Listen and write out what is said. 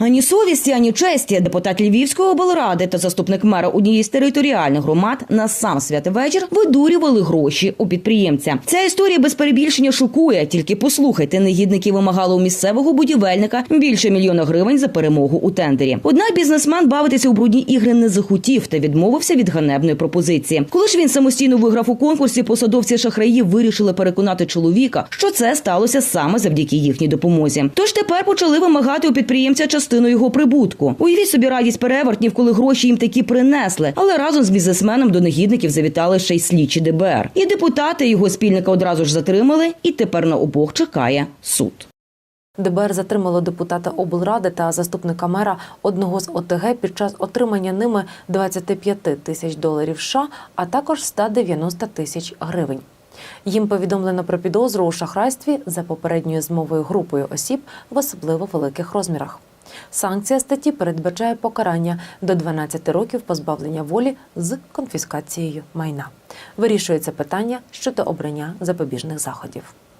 Ані совісті, ані честі. Депутат Львівської облради та заступник мера однієї з територіальних громад на сам святвечір видурювали гроші у підприємця. Ця історія без перебільшення шокує. Тільки послухайте, негідники вимагали у місцевого будівельника більше мільйона гривень за перемогу у тендері. Однак бізнесмен бавитися у брудні ігри не захотів та відмовився від ганебної пропозиції. Коли ж він самостійно виграв у конкурсі, посадовці шахраї вирішили переконати чоловіка, що це сталося саме завдяки їхній допомозі. Тож тепер почали вимагати у підприємця частину його прибутку. Уявіть собі радість перевертнів, коли гроші їм такі принесли. Але разом з бізнесменом до негідників завітали ще й слідчі ДБР. І депутати його спільника одразу ж затримали, і тепер на обох чекає суд. ДБР затримало депутата облради та заступника мера одного з ОТГ під час отримання ними 25 тисяч доларів США, а також 190 тисяч гривень. Їм повідомлено про підозру у шахрайстві за попередньою змовою групою осіб в особливо великих розмірах. Санкція статті передбачає покарання до 12 років позбавлення волі з конфіскацією майна. Вирішується питання щодо обрання запобіжних заходів.